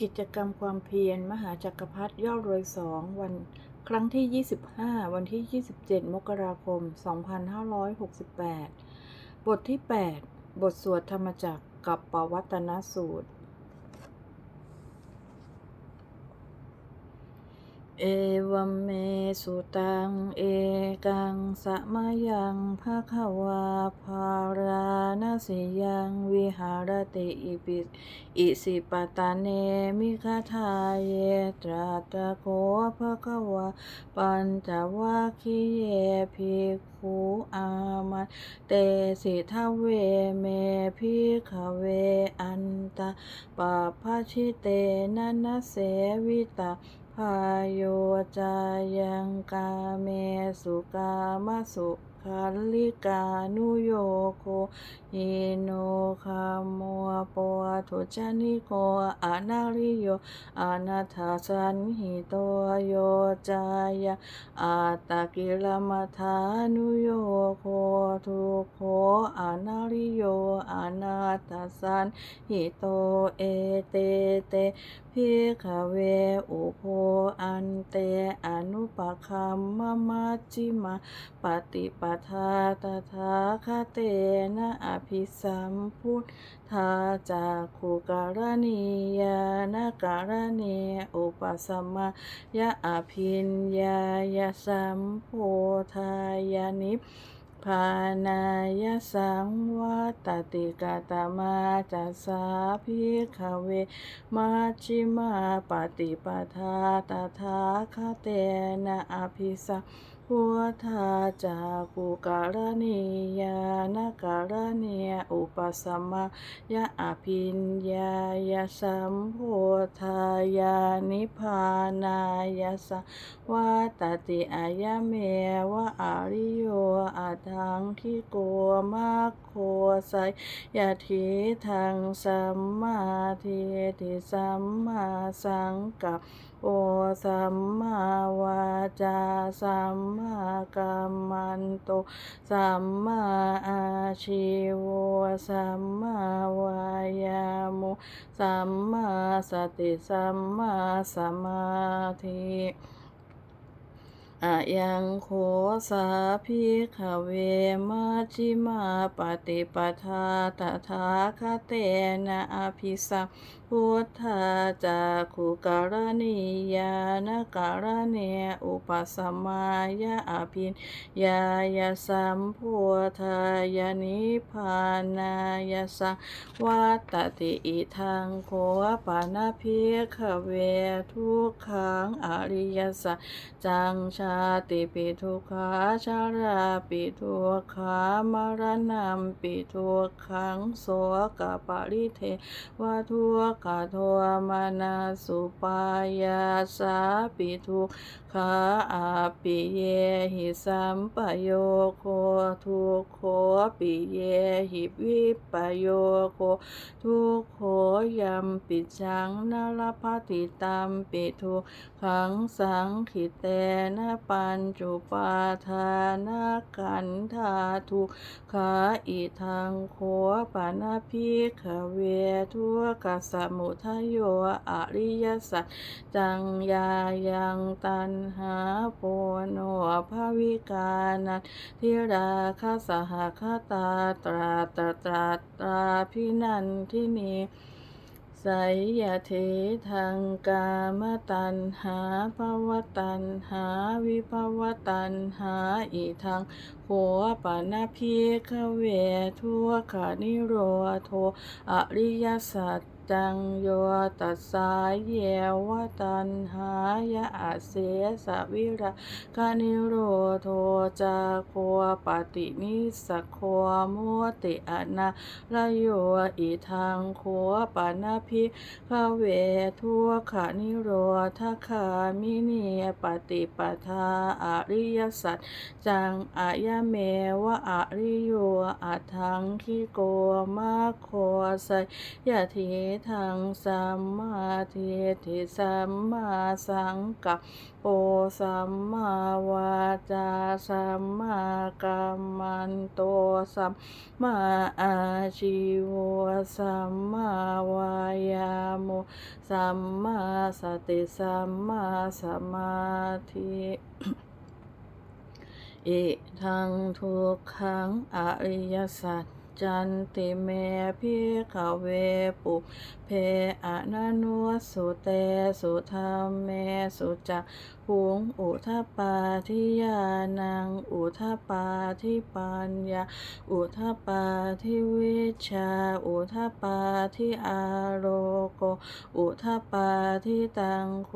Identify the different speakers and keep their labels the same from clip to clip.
Speaker 1: กิจกรรมความเพียรมหาจักรพรรดิยอดรวยสองวันครั้งที่ 25 วันที่ 27 มกราคม 2568 บทที่ 8 บทสวดธรรมจักรกับปวัตนสูตร เอวัมเมสุตัง เอกังสะมยังภะคะวาภาราณสิยังวิหารติอิปิอิสิปตาเนมิคาทาเยตราตะโกภะคะวาปัญจวัคคีเยภิกขุอามันเตสิทเวเมภิกขเวอันตะปะพชิเตนะนะเสวิตา พายโยจายังกาเมสุกามสุ ขันลิกานุโยโคอิโนคามัวปวทุจานิโกอานาริโยอานาถาสันหิโตโยจายาอาตากิลมัทานุโยโคทุโคอานาริโยอานาถาสันหิโตเอเตเตพิขเวอุโพอันเตอนุปคัมมะมัจจิมาปฏิปทาตถาคเตนะอภิสัมพุทธาจากขุการณียานการณีอุปสมายะอภินญายะสัมโพธายานิพ พานายสังวัตติกาตมาจัสาพิขเวมัชชิมาปฏิปทาตถาคเตนะอภิสัพุทธาจากุการณียานการณียอุปสมายะอภินญายะสัมโพธายานิพานายะสังวัตติอายะเมวะอาริโยอาทังคิโกมากโคไสยะทิทังสัมมาทิฏฐิสัมมาสังกัปโอสัมมาวาจาสัมมากัมมันโตสัมมาอาชิวสัมมาวายามุสัมมาสติสัมมาสมาธิ อะยังโคสาพิขเวมัจิมาปฏิปทาตถาคเตนะอภิสัม พุทธาจาคุการณียานการเนอุปสมายะอภินญายสัมพุทธายานิพานายสังวัตติอิทังโคปานาภิกขเวทุกขังอริยสัจจังชาติปิทุขาชาราปิทุขามรณะปิทุขังโสกปริเทวทุกขโทมานาสุปายาสาปิทุกขาอาปิเยหิสัมปโยโคทุกโขปิเยหิวิปโยโคทุกโขยัมปิจังนรพัติตัมปิทุกขังสังขิเตนะปัญจุปาทานากันธาทุกขาอิทังโคปานาภิขเวทุกขสมุทโยอริยสัจจังยายังตันหาโปโนภาวิกานันทิราคาสหคตาตราตราตราตราพินันทินีไสยเททังกามตันหาภวตันหาวิภวตันหาอิทังโหปานาภิกขเวทุกขานิโรโทอริยสัจ จังโยตัสสายเยวตันหายะอเสสะวิราคานิโรโทจาโคปฏินิสโคมุติอนาลโยอิทังโคปนาภิขเวทุกขานิโรธคามิเนปฏิปทาอริยสัจจังอายะเมวะอริโยอัทังคิโกมาโคไสยะทิทังสัมมาทิฏฐิสัมมาสังกัปโปสัมมาวาจาสัมมากัมมันโตสัมมาอาชิวสัมมาวายามุสัมมาสติสัมมาสมาธิอิทังทุกขังอริยสัจ จันติเมพิขเวปุ เพอนันุสุเตสุธรรมเมสุจักหุงอุทปปาทิยานังอุทปปาทิปัญญา อุทปปาทิวิชา อุทปปาทิอาโรโก อุทปปาทิตังโค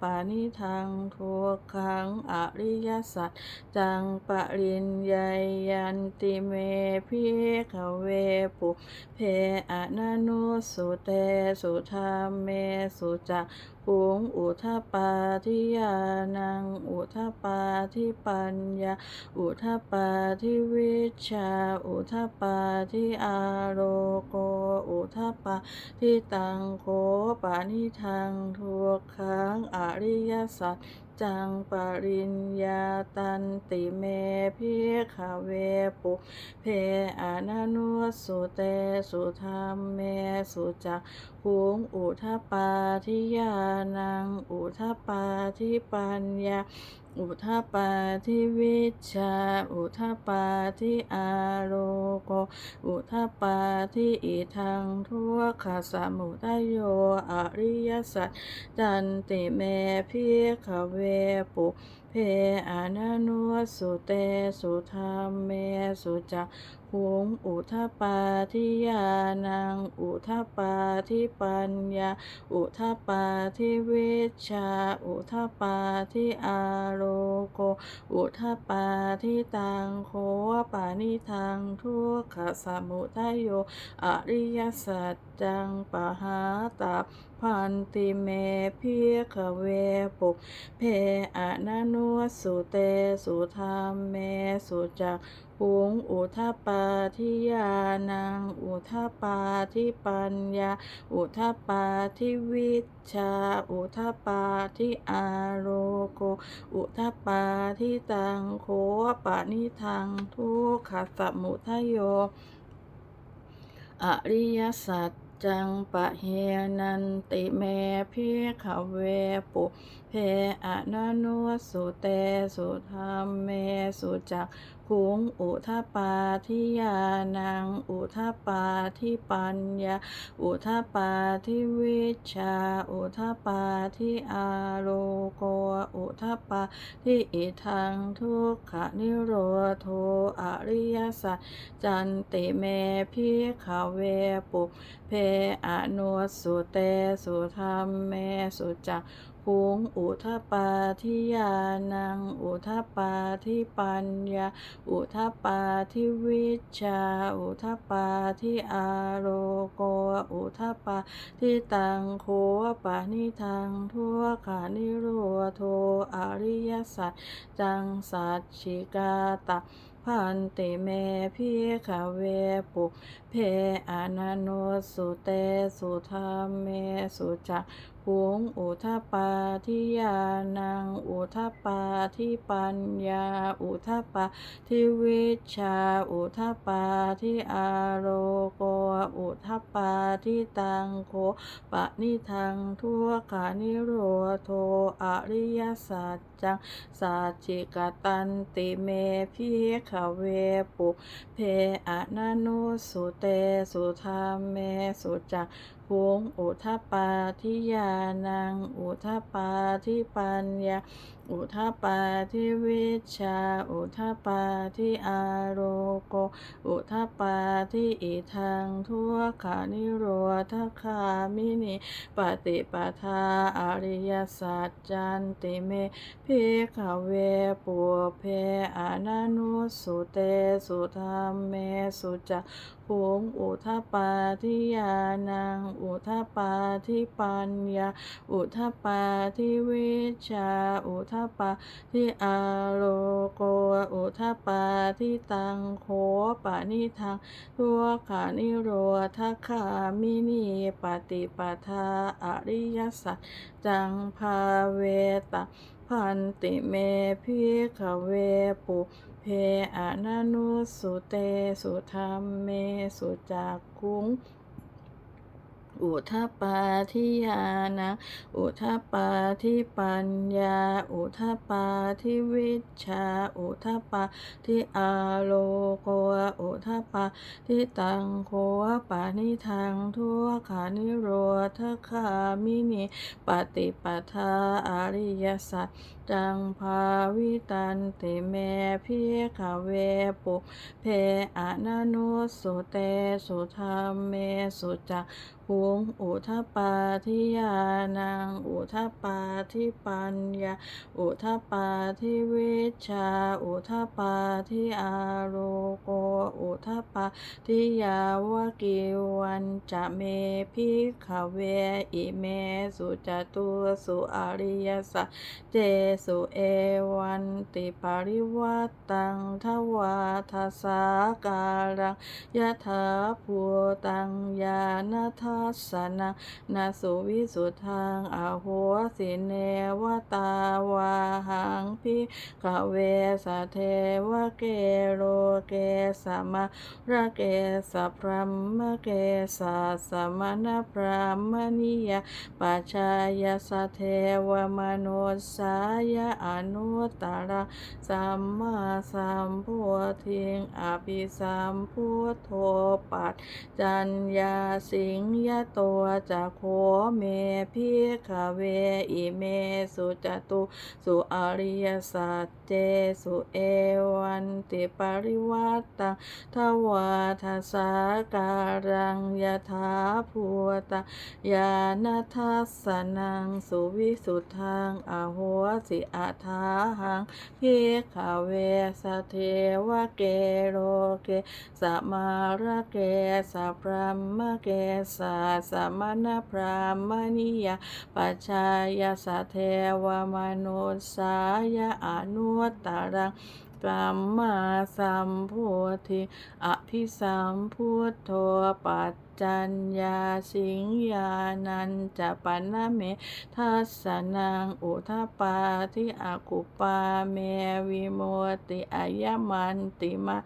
Speaker 1: ปานิทังทุกขังอริยสัจจังปริญญายันติเมพิขเวปุเพอนันุสุเตสุธรรมเมสุจา ขุงอุทปาทิยานัง อุทปาทิปัญญา อุทปาทิวิชา อุทปาทิอาโรโก อุทปาทิตังโคปานิทังทุกขังอริยสัจจังปริญญาตันติเมพิขเวปุเพอนันุสุเตสุธรรมเมสุจักขุงอุทปาทิยานัง อุทปาทิปัญญา อุทปาทิวิชา อุทปาทิอาโรโก อุทปาทิอิทังทุกขสมุทโย อริยสัจจันติเมพิขเวปุเพอนันุสุเตสุธรรมเมสุจัก ขุงอุทปาทิยานัง อุทปาทิปัญญา อุทปาทิวิชา อุทปาทิอาโรโก อุทปาทิตังโคปานิทังทุกขสมุทัยโย อริยสัจจังปหาตัพันติเมเพิขเวปุกเพอนันุสุเตสุธรรมเมสุจักหุงอุทปาทิยานังอุทปาทิปัญญา อุทปาทิวิชา อุทปาทิอาโรโก อุทปาทิตังโคปานิทังทุกขสมุทัยโย อริยสัจ จังปะเฮนันติเมพิขเวปุเพอนานุสุเตสุธรรมเมสุจัก ขุงอุทปาทิยานัง อุทปาทิปัญญา อุทปาทิวิชา อุทปาทิอาโรโก อุทปาทิอิทังทุกขนิโรโทอริยสัจจันติเมพิขเวปุเพอนุสุเตสุธรรมเมสุจัก ขุงอุทปาทิยานัง อุทปาทิปัญญา อุทปาทิวิชา อุทปาทิอาโรโก อุทปาทิตังโคปานิทังทุกขานิโรโทอริยสัจจังสัจฉิกาตะพันติเมพิขเวปุเพอนันโนสุเตสุธรรมเมสุจัก ขุงอุทปาทิยานัง อุทปาทิปัญญา อุทปาทิวิชา อุทปาทิอารโก อุทปาทิตังโคปะนิทังทุกขานิโรโทอริยสัจจังสัจจิกตันติเมพิขเวปุเพอนันุสุเตสุธรรมเมสุจัก ขุงอุทปาทิยานังอุทปาทิปัญญา อุทปาทิวิชา อุทปาทิอาโรโก อุทปาทิอิทังทุกขานิโรธคามินิปฏิปทาอริยสัจจันติเมพิขเวปุเพอนานุสุเตสุธรรมเมสุจักขุงอุทปาทิยานัง อุทปาทิปัญญา อุทปาทิวิชา อุทปาทิอาโลโกอุทปาทิตังโคปานิทังทุกขานิโรธคามินีปฏิปทาอริยสัจจังภาเวตาพันติเมพิขเวปุเพอนันุสุเตสุธรรมเมสุจักขุง อุทปปาทิยานะอุทปปาทิปัญญา อุทปปาทิวิชา อุทปปาทิอาโลโกอุทปปาทิตังโคปานิทังทุกขานิโรธคามินิปฏิปทาอริยสัจจังภาวิตันติเมพิขเวปุเพอนานุสุเตสุธรรมเมสุจัก หุงอุทปาทิยานังอุทปาทิปัญญาอุทปาทิวิชา อุทปาทิอาโรโก อุทปาทิยาวกิวันจะเมพิขเวอิเมสุจตุสุอริยสัจเจสุเอวันติปริวัตตังทวาทสาการังยะถาภูตังญาณทัสสนะนาสุวิสุทธังอาโหสิเนวตาวาหังพิกเวสะเทวเกโรเกสมะระเกสะพรัมมเกสะสมณพรามณิยาปัจจายสะเทวมโนสายะอนุตตรสัมมาสัมพุทธิงอภิสัมพุทโธปัจจัญญาสิงยโตจะโคเมพิขเวอิเมสุจตุสุอริยสัจเจสุเอวันติปริวัตตังทวาทัสสาการังยถาภูตะญาณทัสสนังสุวิสุทธังอโหสิอาทาหังพิขเวสเทวเกโรเกสมาระเกสพรหมเกสะสมณพรามณิยาปัจจายสะเทวมนุสายาอนุตตรังกัมมาสัมพุทธิอภิสัมพุทโธปัจ จัญญาสิงญานันจะปนเมทัสนังอุทปาทิอากุปาเมวิโมติอายมันติมา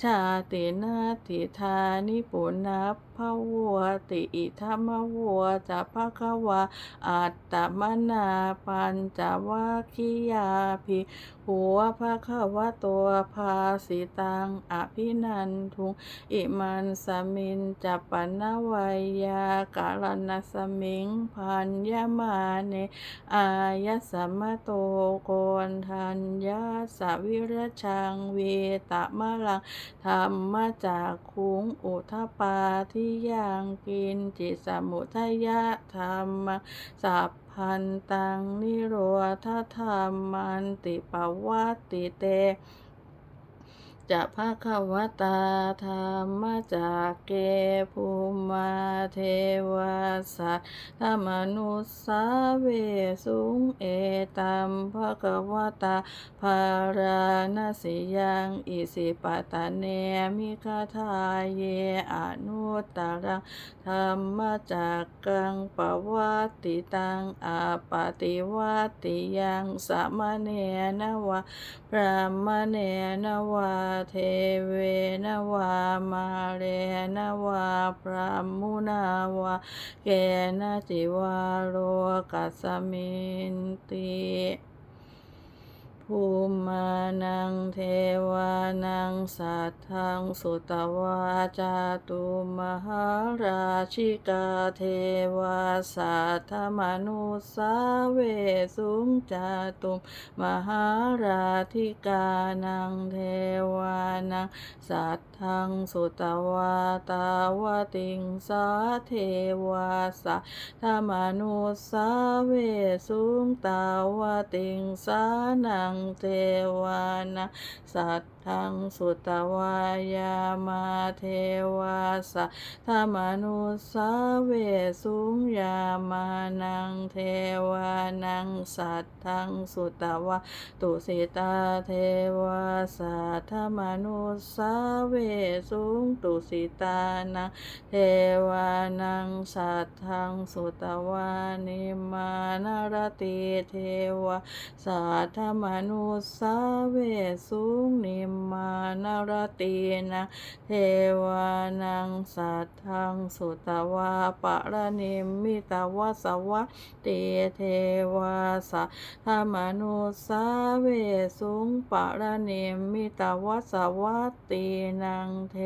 Speaker 1: ชาตินาติธานิปุณพภวัวติอิทัมวัวจะภะคะวาอัตตมนาปัญจวัคคียาภิหัวภะควะตัวภาสิตังอภินันทุง อิมันสมินจัปปนวัยยากาลนัสมิงพันยมาเน อายสมมโตโกนทัญญาสวิรชังเวตมะลังธรรมจากคุงอุทปาทิยังกินจิตสมุทยะธรรมสัพพันตังนิโรธธรรมันติปวัตติเต จะภาควตาธรรมจากเกภูมาเทวาสัตธรรมนุสาเวสุงเอตัมภะควตาภาราณสิยังอิสิปตะเนมิคาทาเยอนุตตรังธรรมจากกังปวัตติตังอาปติวัตติยังสมเณนวะพระมเณนวาเทเวนวามาเรนวาพระมุนาวาเกณจิวาโรกัสสมินติ ภูมานังเทวานังสัทธังสุตวาจาตุมหาราชิกาเทวาสัทธมนุสาเวสุงจาตุมมหาราธิกานังเทวานังสัตทังสุตวาตาวติงสาเทวาสัทธมนุสาเวสุงตาวติงสานังเทวานะสัต ทังสุตวายามาเทวาสัทธมนุสาเวสุงยามานังเทวานังสัตทังสุตวาตุสิตาเทวาสัทธมนุสาเวสุงตุสิตานังเทวานังสัตทังสุตวานิมานารติเทวาสัทธมนุสาเวสุงนิมมานารตีนะเทวานังสัทธังสุตวาปะระนิมมิตวสวัตติเทวาสัทธมนุสาเวสุงปะระนิมมิตวสวัตตินังเท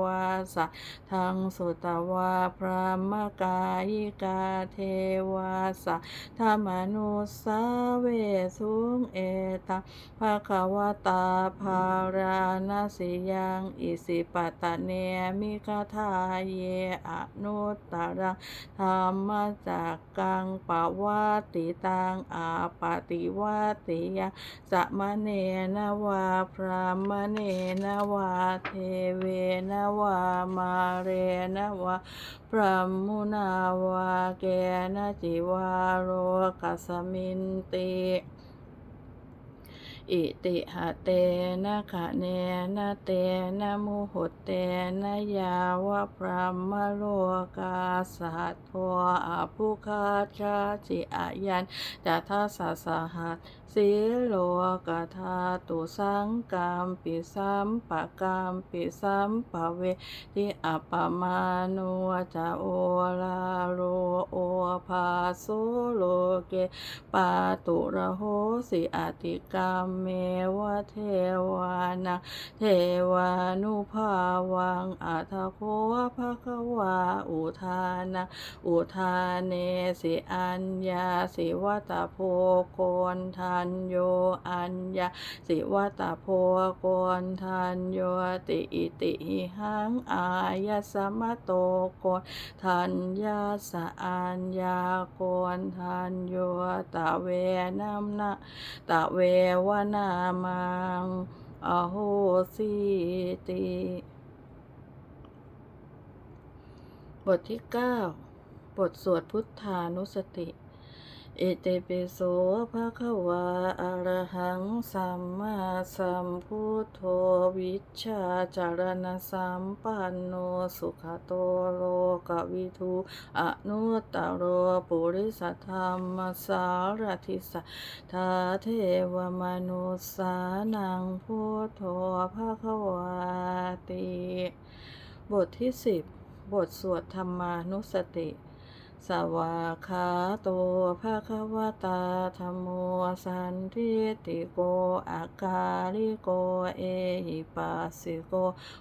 Speaker 1: วาสัทธังสุตวาพระมกายิกาเทวาสัทธมนุสาเวสุงเอตังภะคะวตาภารราณสิยังอิสิปตะเนมิคาทาเยอนุตตรังธรรมจักกังปวัติตังอาปติวัติยังสะมเนนวาพรามเนนวาเทเวนวามาเรนวาพรหมุนาวาเกนจิวาโรกัสมินติ อิติหะเตนะขะเนนะเตนะมุหตเตนะยาวะพรหมโลกาสัตโทอภุคาชาจิอายันจัทธาสะสหัสสีโลกาธาตุสังกามปิสัมปะกามปิสัมปะเวทิอัปปมาโนจะโอลาโลโอภาโสโลเกปาตุระโหสิอติกามเมวะเทวานังเทวานุภาวังอัทโคภะคะวาอุทานะอุทาเนสิอัญญาสิวัตโพโกนทัันโยอัญญาสิวัตโพโกนทันโยติอิติหิหังอายสมโตโกนทัญญาสะอัญญาโกนทันโยตะเวนัมนะตะเววนามังอโหสิติบทที่ 9 บทสวดพุทธานุสติ อิติปิโสภะคะวาอะระหังสัมมาสัมพุทโธวิชชาจารณสัมปันโนสุขโตโลกวิทูอนุตตโรปุริสธรรมสารทิสทาเทวมนุสานังพุทโธภะคะวาติ บทที่สิบบทสวดธรรมานุสติ สวาคาโตภะคะวตาธรรมโมสันทิติโกอาการิโกเอหิปัสสิโก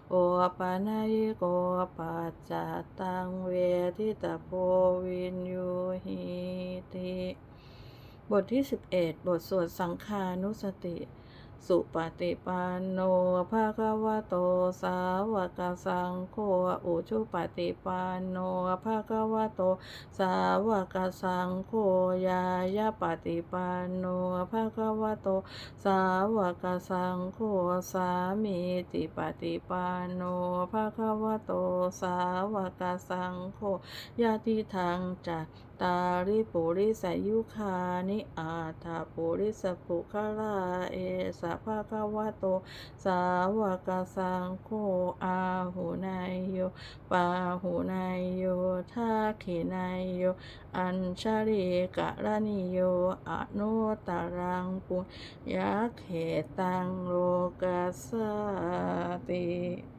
Speaker 1: โอปะนายโกปัจจตังเวทิตาโพวินยูหิติ บทที่ 11 บทสวดสังฆานุสติ สุปฏิปันโนภะควโตสาวกสังโฆอุชุปฏิปันโนภะควโตสาวกสังโฆยายาปฏิปันโนภะควโตสาวกสังโฆสามีติปฏิปันโนภะควโตสาวกสังโฆญาติทางจัตาริปุริสยุคานิอาถาปุริสปุคลาเอสะภะควะโต สาวกสังโฆอาหุนายโยปาหุนายโยทาขินายโยอัญชริกะระนิโยอนุตตรังปุญญาเขตังโลกัสสติ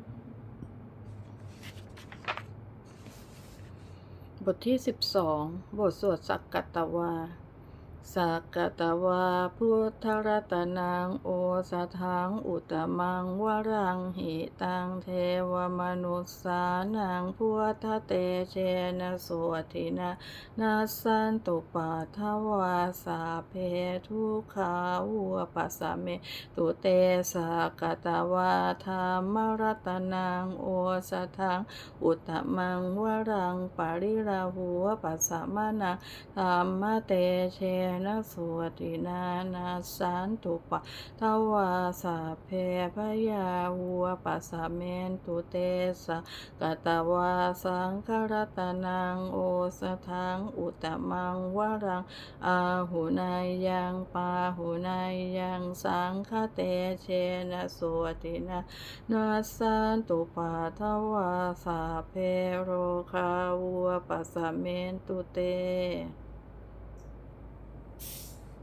Speaker 1: บทที่ 12 บทสวดสักกัตตวา สักกตวาพุทธรัตนังโอสถังอุตมังวรังหิตังเทวมนุสสานังพุทธเตเชนะสวทินะนาสันตุปัทวาสาเพทุขาวัวปัสสเมตุเตสักกตวาธรรมรัตนังโอสถังอุตมังวรังปริราหัวปัสสะมานังธรรมเตเชนะสวตินานาสันตุปะทวาสาเพพยาวัวปัสสะเมนตุเตสะกตวาสังครัตนังโอสทังอุตมังวรังอาหุนายยังปาหุนายยังสังคเตเชนะสวตินานาสันตุปะทวาสาเพโรคาวัวปัสสะเมนตุเต